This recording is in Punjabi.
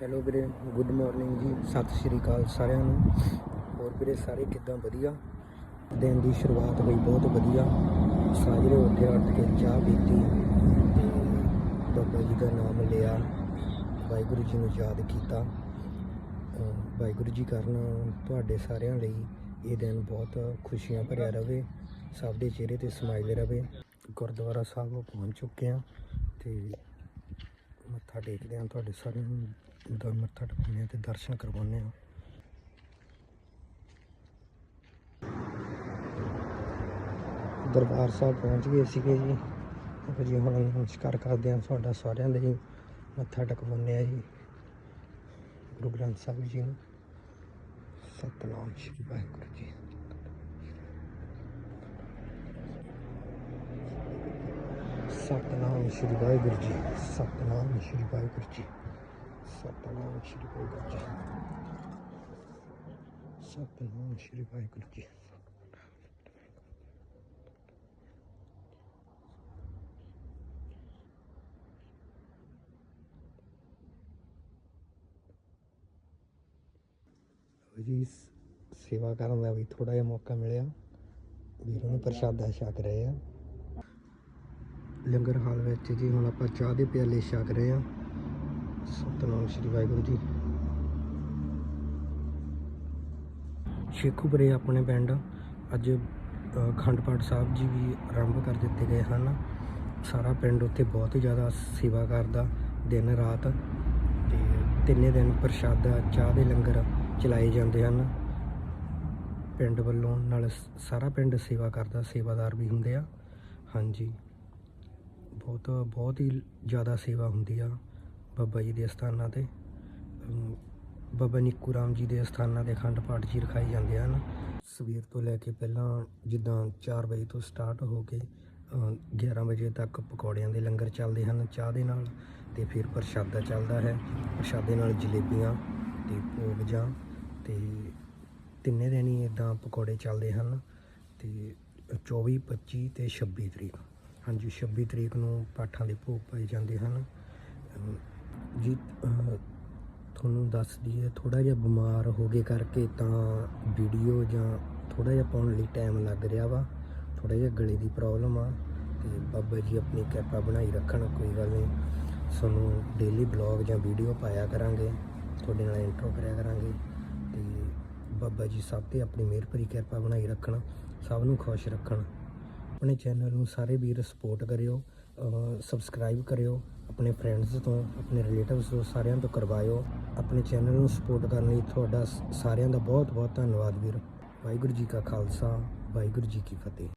ਹੈਲੋ ਵੀਰੇ ਗੁੱਡ ਮਾਰਨਿੰਗ ਜੀ, ਸਤਿ ਸ਼੍ਰੀ ਅਕਾਲ ਸਾਰਿਆਂ ਨੂੰ। ਹੋਰ ਵੀਰੇ ਸਾਰੇ ਕਿੱਦਾਂ? ਵਧੀਆ। ਦਿਨ ਦੀ ਸ਼ੁਰੂਆਤ ਹੋਈ ਬਹੁਤ ਵਧੀਆ। ਸਾਜਰੇ ਉੱਠੇ ਉੱਠ ਕੇ ਚਾਹ ਪੀਤੀ ਤੇ ਬਾਬਾ ਜੀ ਦਾ ਨਾਮ ਲਿਆ। ਵਾਹਿਗੁਰੂ ਜੀ ਨੂੰ ਯਾਦ ਕੀਤਾ। ਵਾਹਿਗੁਰੂ ਜੀ ਕਰਨ ਤੁਹਾਡੇ ਸਾਰਿਆਂ ਲਈ ਇਹ ਦਿਨ ਬਹੁਤ ਖੁਸ਼ੀਆਂ ਭਰਿਆ ਰਹੇ ਸਭ ਦੇ ਚਿਹਰੇ ਤੇ ਸਮਾਈਲ ਰਹੇ ਗੁਰਦੁਆਰਾ ਸਾਹਿਬ ਪਹੁੰਚ ਚੁੱਕੇ ਹਾਂ ਤੇ ਮੱਥਾ ਟੇਕਦੇ ਹਾਂ, ਤੁਹਾਡੇ ਸਾਰਿਆਂ ਨੂੰ ਦਾ ਮੱਥਾ ਟੇਕਦੇ ਹਾਂ ਤੇ ਦਰਸ਼ਨ ਕਰਵਾਉਂਦੇ ਹਾਂ। ਦਰਬਾਰ ਸਾਹਿਬ ਪਹੁੰਚ ਗਏ ਸੀਗੇ ਜੀ। ਤੇ ਜੀ ਹੁਣ ਨਮਸਕਾਰ ਕਰਦੇ ਹਾਂ, ਤੁਹਾਡਾ ਸਾਰਿਆਂ ਦੇ ਜੀ ਮੱਥਾ ਟੇਕਵਾਉਂਦੇ ਆ ਜੀ। ਗੁਰੂ ਗ੍ਰੰਥ ਸਾਹਿਬ ਜੀ ਨੂੰ। ਸਤਨਾਮ ਸ਼੍ਰੀ ਵਾਹਿਗੁਰੂ ਜੀ। ਸਤਨਾਮ ਸ਼੍ਰੀ ਵਾਹਿਗੁਰੂ ਜੀ, ਸਤਨਾਮ ਸ਼੍ਰੀ ਵਾਹਿਗੁਰੂ ਜੀ, ਸਤਨਾਮ ਸ਼੍ਰੀ ਵਾਹਿਗੁਰੂ ਜੀ, ਸਤਨਾਮ ਸ਼੍ਰੀ ਵਾਹਿਗੁਰੂ ਜੀ। ਜੀ ਸੇਵਾ ਕਰਨ ਦਾ ਵੀ ਥੋੜਾ ਜਿਹਾ ਮੌਕਾ ਮਿਲਿਆ। ਵੀਰ ਨੂੰ ਪ੍ਰਸ਼ਾਦਾ ਛਕ ਰਹੇ ਆ। ਲੰਗਰ ਹਾਲ ਵਿੱਚ ਜੀ ਹੁਣ ਆਪਾਂ ਚਾਹ ਦੇ ਪਿਆਲੇ ਛਕ ਰਹੇ ਆ ਸਤਨਾਮ ਸ਼੍ਰੀ ਵਾਹਿਗੁਰੂ ਜੀ। ਸ਼ੇਖੂਪੁਰੇ ਆਪਣੇ ਪਿੰਡ ਅੱਜ ਅ, ਅਖੰਡ ਪਾਠ ਸਾਹਿਬ ਜੀ ਵੀ ਆਰੰਭ ਕਰ ਦਿੱਤੇ ਗਏ ਹਨ। ਸਾਰਾ ਪਿੰਡ ਉੱਥੇ ਬਹੁਤ ਹੀ ਜ਼ਿਆਦਾ ਸੇਵਾ ਕਰਦਾ ਦਿਨ ਰਾਤ ਤੇ ਤਿੰਨੇ ਦਿਨ ਪ੍ਰਸ਼ਾਦਾ ਚਾਹ ਦੇ ਲੰਗਰ ਚਲਾਏ ਜਾਂਦੇ ਹਨ। ਪਿੰਡ ਵੱਲੋਂ ਨਾਲ ਸਾਰਾ ਪਿੰਡ ਸੇਵਾ ਕਰਦਾ ਸੇਵਾਦਾਰ ਵੀ ਹੁੰਦੇ ਆ। ਹਾਂਜੀ। ਬਹੁਤ ਬਹੁਤ ਹੀ ਜ਼ਿਆਦਾ ਸੇਵਾ ਹੁੰਦੀ ਆ ਬਾਬਾ ਜੀ ਦੇ ਸਥਾਨਾਂ ਤੇ। ਬਾਬਾ ਨਿੱਕੂ ਰਾਮ ਜੀ ਦੇ ਸਥਾਨਾਂ ਤੇ ਅਖੰਡ ਪਾਠ ਜੀ ਰਖਾਈ ਜਾਂਦੇ ਹਨ। ਸਵੇਰ ਤੋਂ ਲੈ ਕੇ ਪਹਿਲਾਂ ਜਿੱਦਾਂ 4 ਵਜੇ ਤੋਂ ਸਟਾਰਟ ਹੋ ਕੇ ਅ, 11 ਵਜੇ ਤੱਕ ਪਕੌੜਿਆਂ ਦੇ ਲੰਗਰ ਚੱਲਦੇ ਹਨ ਚਾਹ ਦੇ ਨਾਲ ਤੇ ਫਿਰ ਪ੍ਰਸ਼ਾਦਾ ਚੱਲਦਾ ਹੈ। ਪ੍ਰਸ਼ਾਦੇ ਨਾਲ ਜਲੇਬੀਆਂ ਤੇ ਭੋਗ ਜਾਂ ਤੇ ਤਿੰਨੇ ਦਿਨ ਹੀ ਇਦਾਂ ਪਕੌੜੇ ਚੱਲਦੇ ਹਨ ਤੇ 24 25 ਤੇ 26 ਤਰੀਕ। ਹਾਂਜੀ 26 ਤਰੀਕ ਨੂੰ ਪਾਠਾਂ ਦੇ ਭੋਗ ਪਾਏ ਜਾਂਦੇ ਹਨ। ਜੀ ਤੁਹਾਨੂੰ ਦੱਸ ਦਈਏ ਥੋੜਾ ਜਿਹਾ ਬਿਮਾਰ ਹੋ ਗਏ ਕਰਕੇ ਤਾਂ ਵੀਡੀਓ ਜਾਂ ਥੋੜਾ ਜਿਹਾ ਪਾਉਣ ਲਈ ਟਾਈਮ ਲੱਗ ਰਿਹਾ ਵਾ। ਥੋੜਾ ਜਿਹਾ ਗਲੇ ਦੀ ਪ੍ਰੋਬਲਮ ਆ ਤੇ ਬਾਬਾ ਜੀ ਆਪਣੀ ਕਿਰਪਾ ਬਣਾਈ ਰੱਖਣ, ਕੋਈ ਗੱਲ ਨਹੀਂ। ਸਾਨੂੰ ਡੇਲੀ ਬਲੌਗ ਜਾਂ ਵੀਡੀਓ ਪਾਇਆ ਕਰਾਂਗੇ, ਤੁਹਾਡੇ ਨਾਲ ਇੰਟਰੋ ਕਰਿਆ ਕਰਾਂਗੇ। ਤੇ ਬਾਬਾ ਜੀ ਸਭ ਤੇ ਆਪਣੀ ਮਿਹਰ ਭਰੀ ਕਿਰਪਾ ਬਣਾਈ ਰੱਖਣ, ਸਭ ਨੂੰ ਖੁਸ਼ ਰੱਖਣ। ਆਪਣੇ ਚੈਨਲ ਨੂੰ ਸਾਰੇ ਵੀਰ ਸਪੋਰਟ ਕਰਿਓ ਸਬਸਕ੍ਰਾਈਬ ਕਰਿਓ, ਆਪਣੇ ਫਰੈਂਡਸ ਤੋਂ, ਆਪਣੇ ਰਿਲੇਟਿਵਸ ਤੋਂ ਸਾਰਿਆਂ ਤੋਂ ਕਰਵਾਇਓ। ਆਪਣੇ ਚੈਨਲ ਨੂੰ ਸਪੋਰਟ ਕਰਨ ਲਈ ਤੁਹਾਡਾ ਸ- ਸਾਰਿਆਂ ਦਾ ਬਹੁਤ ਬਹੁਤ ਧੰਨਵਾਦ ਵੀਰ। ਵਾਹਿਗੁਰੂ ਜੀ ਕਾ ਖਾਲਸਾ, ਵਾਹਿਗੁਰੂ ਜੀ ਕੀ ਫਤਿਹ।